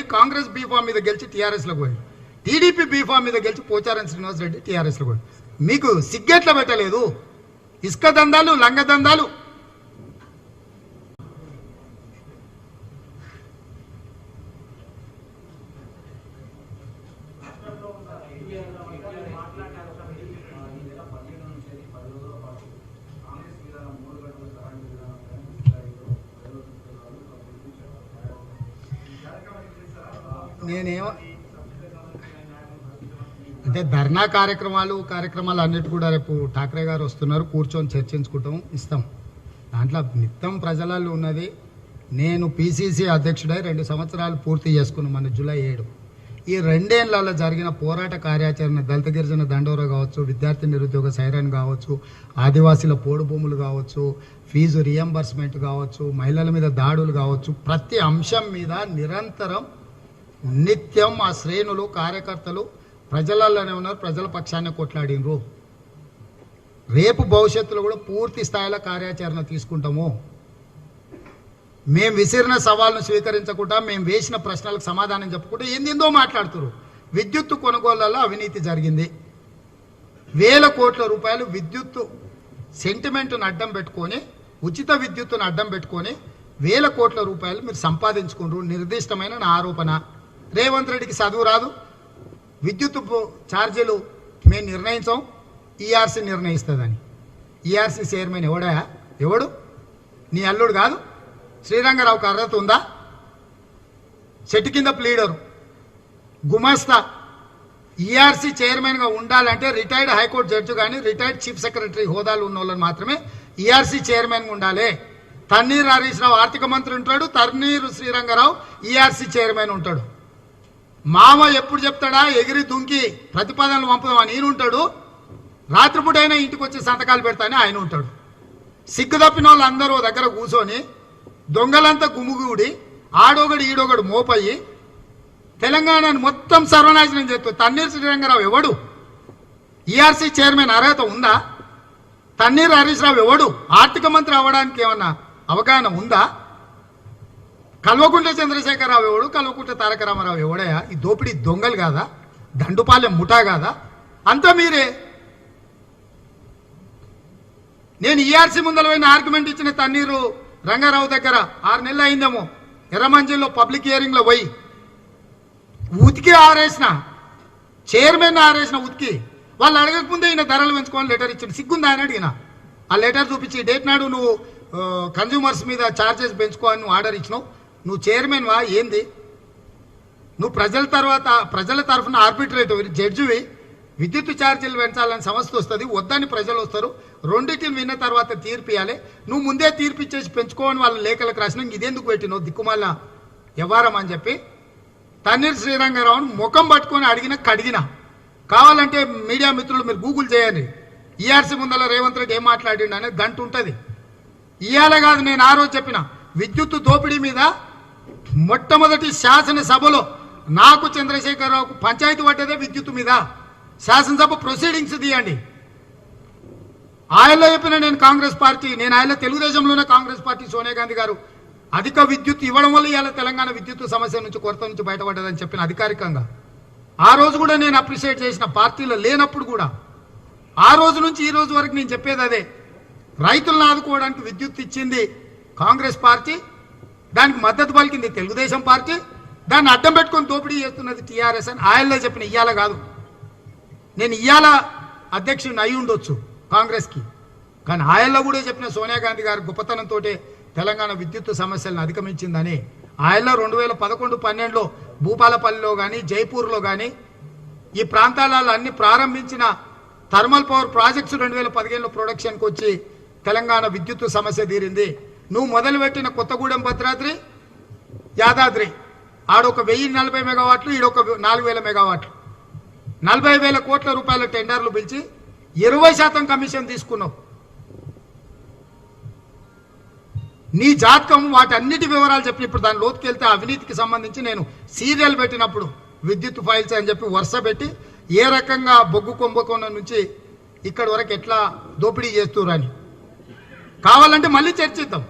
Congress B Pharm మీద గెలిచి టీఆర్ఎస్లో పోయి టీడీపీ బీఫామ్ మీద గెలిచి పోచారం శ్రీనివాసరెడ్డి టీఆర్ఎస్లో పోయి మీకు సిగ్గెట్ల పెట్టలేదు ఇసుక దందాలు లంగ దందాలు. నేనేమో అంటే ధర్నా కార్యక్రమాలు కార్యక్రమాలు అన్నిటి కూడా రేపు ఠాక్రే గారు వస్తున్నారు. కూర్చొని చర్చించుకుంటాం ఇస్తాం. దాంట్లో నిత్యం ప్రజలలో ఉన్నది నేను పిసిసి అధ్యక్షుడై రెండు సంవత్సరాలు పూర్తి చేసుకున్నాం మన జూలై ఏడు. ఈ రెండేళ్ళలో జరిగిన పోరాట కార్యాచరణ దళిత గిరిజన దండోరా కావచ్చు విద్యార్థి నిరుద్యోగ సైరన్ కావచ్చు ఆదివాసీల పోడు భూములు కావచ్చు ఫీజు రియంబర్స్మెంట్ కావచ్చు మహిళల మీద దాడులు కావచ్చు ప్రతి అంశం మీద నిరంతరం నిత్యం ఆ శ్రేణులు కార్యకర్తలు ప్రజలలోనే ఉన్నారు ప్రజల పక్షాన్ని కొట్లాడినరు. రేపు భవిష్యత్తులో కూడా పూర్తి స్థాయిలో కార్యాచరణ తీసుకుంటాము. మేము విసిరిన సవాళ్ళను స్వీకరించకుండా మేము వేసిన ప్రశ్నలకు సమాధానం చెప్పకుండా ఏందేందో మాట్లాడుతురు. విద్యుత్తు కొనుగోళ్ళలో అవినీతి జరిగింది. వేల కోట్ల రూపాయలు విద్యుత్తు సెంటిమెంట్ను అడ్డం పెట్టుకొని ఉచిత విద్యుత్తును అడ్డం పెట్టుకొని వేల కోట్ల రూపాయలు మీరు సంపాదించుకుంటారు నిర్దిష్టమైన నా ఆరోపణ. రేవంత్ రెడ్డికి చదువు రాదు. విద్యుత్ ఛార్జీలు మేము నిర్ణయించాం. ఈఆర్సీ నిర్ణయిస్తుందని. ఈఆర్సీ చైర్మన్ ఎవడా? ఎవడు? నీ అల్లుడు కాదు. శ్రీరంగరావుకు అర్హత ఉందా? చెట్టు కింద ప్లీడరు గుమాస్తా. ఈఆర్సీ చైర్మన్గా ఉండాలంటే రిటైర్డ్ హైకోర్టు జడ్జి కానీ రిటైర్డ్ చీఫ్ సెక్రటరీ హోదాలు ఉన్న వాళ్ళని మాత్రమే ఈఆర్సీ చైర్మన్గా ఉండాలి. తన్నీరు హరీష్ రావు ఆర్థిక మంత్రి ఉంటాడు. తన్నీరు శ్రీరంగరావు ఈఆర్సీ చైర్మన్ ఉంటాడు. మామ ఎప్పుడు చెప్తాడా? ఎగిరి దుంకి ప్రతిపాదనలు పంపుదామని ఈయన ఉంటాడు. రాత్రిపూటైనా ఇంటికి వచ్చి సంతకాలు పెడతానే ఆయన ఉంటాడు. సిగ్గు తప్పిన వాళ్ళు అందరూ దగ్గర కూర్చొని దొంగలంతా గుమిగూడి ఆడోగడు ఈడోగడు మోపయ్యి తెలంగాణను మొత్తం సర్వనాశనం చేస్తూ తన్నీరు శ్రీరంగరావు ఎవడు? ఈఆర్సీ చైర్మన్ అర్హత ఉందా? తన్నీరు హరీష్ రావు ఎవడు? ఆర్థిక మంత్రి అవ్వడానికి ఏమన్నా అవగాహన ఉందా? కల్వకుంట్ల చంద్రశేఖరరావు ఎవడు? కల్వకుంట్ల తారక రామారావు ఎవడయా ఈ దోపిడీ దొంగలు కాదా? దండుపాలెం ముఠా కాదా? అంతా మీరే. నేను ఈఆర్సీ ముందర పోయిన ఆర్గ్యుమెంట్ ఇచ్చిన తన్నీరు రంగారావు దగ్గర ఆరు నెలలు అయిందేమో. ఎర్రమంజిల్లో పబ్లిక్ హియరింగ్లో పోయి. ఉతికి ఆరేసిన చైర్మన్ ఆరేసిన ఉతికి. వాళ్ళు అడగకముందే ఈయన ధరలు పెంచుకోవాలని లెటర్ ఇచ్చాడు. సిగ్గుందా అని అడిగిన? ఆ లెటర్ చూపించి డేట్ నాడు నువ్వు కన్జ్యూమర్స్ మీద ఛార్జెస్ పెంచుకోవాలని నువ్వు ఆర్డర్ ఇచ్చినావు. నువ్వు చైర్మన్ వా? ఏంది? నువ్వు ప్రజల తర్వాత ప్రజల తరఫున ఆర్బిట్రేటివ్ జడ్జివి విద్యుత్ ఛార్జీలు పెంచాలని సమస్య వస్తుంది వద్దని ప్రజలు వస్తారు రెండింటిని విన్న తర్వాత తీర్పు ఇవ్వాలి నువ్వు ముందే తీర్పు ఇచ్చేసి పెంచుకోవని వాళ్ళ లేఖలకు రాసిన ఇదెందుకు పెట్టినావు దిక్కుమాల వ్యవహారం అని చెప్పి. తన్నీర్ శ్రీరంగారావును ముఖం పట్టుకొని అడిగిన కడిగిన. కావాలంటే మీడియా మిత్రులు మీరు గూగుల్ చేయండి. ఈఆర్సీ ముందర రేవంత్ రెడ్డి ఏం మాట్లాడిండు అనేది గంట ఉంటుంది. ఇవాళ కాదు నేను ఆ రోజు చెప్పిన విద్యుత్ దోపిడీ మీద మొట్టమొదటి శాసనసభలో నాకు చంద్రశేఖరరావుకు పంచాయతీ పడ్డదే విద్యుత్ మీద. శాసనసభ ప్రొసీడింగ్స్ తీయండి. ఆయనలో చెప్పిన నేను కాంగ్రెస్ పార్టీ నేను ఆయన తెలుగుదేశంలోనే కాంగ్రెస్ పార్టీ సోనియా గాంధీ గారు. అధిక విద్యుత్ ఇవ్వడం వల్ల ఇవాళ తెలంగాణ విద్యుత్ సమస్య నుంచి కొరత నుంచి బయటపడ్డదని చెప్పిన అధికారికంగా. ఆ రోజు కూడా నేను అప్రిషియేట్ చేసిన పార్టీలో లేనప్పుడు కూడా ఆ రోజు నుంచి ఈ రోజు వరకు నేను చెప్పేది అదే. రైతులను ఆదుకోవడానికి విద్యుత్ ఇచ్చింది కాంగ్రెస్ పార్టీ దానికి మద్దతు పలికింది తెలుగుదేశం పార్టీ. దాన్ని అడ్డం పెట్టుకొని దోపిడీ చేస్తున్నది టీఆర్ఎస్ అని ఆయనలో చెప్పిన ఇయ్యాల కాదు. నేను ఇయ్యాల అధ్యక్షుడిని అయి ఉండొచ్చు కాంగ్రెస్కి. కానీ ఆయనలో కూడా చెప్పిన సోనియా గాంధీ గారి గొప్పతనంతో తెలంగాణ విద్యుత్ సమస్యలను అధిగమించిందని ఆయనలో రెండు వేల పదకొండు పన్నెండులో భూపాలపల్లిలో కానీ జైపూర్లో కానీ ఈ ప్రాంతాలలో అన్ని ప్రారంభించిన థర్మల్ పవర్ ప్రాజెక్ట్స్ రెండు వేల పదిహేనులో ప్రొడక్షన్కి వచ్చి తెలంగాణ విద్యుత్ సమస్య తీరింది. నువ్వు మొదలుపెట్టిన కొత్తగూడెం భద్రాద్రి యాదాద్రి. ఆడొక వెయ్యి నలభై మెగావాట్లు ఈడొక నాలుగు వేల మెగావాట్లు. నలభై వేల కోట్ల రూపాయల టెండర్లు పిలిచి ఇరవై శాతం కమిషన్ తీసుకున్నావు. నీ జాతకం వాటన్నిటి వివరాలు చెప్పి ఇప్పుడు దాని లోతుకి వెళ్తే అవినీతికి సంబంధించి నేను సీరియల్ పెట్టినప్పుడు విద్యుత్ ఫైల్స్ అని చెప్పి వరుస పెట్టి ఏ రకంగా బొగ్గు కుంభకోణం నుంచి ఇక్కడి వరకు ఎట్లా దోపిడీ చేస్తురని కావాలంటే మళ్ళీ చర్చిద్దాం.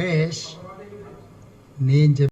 నరేష్ నేను చెప్ప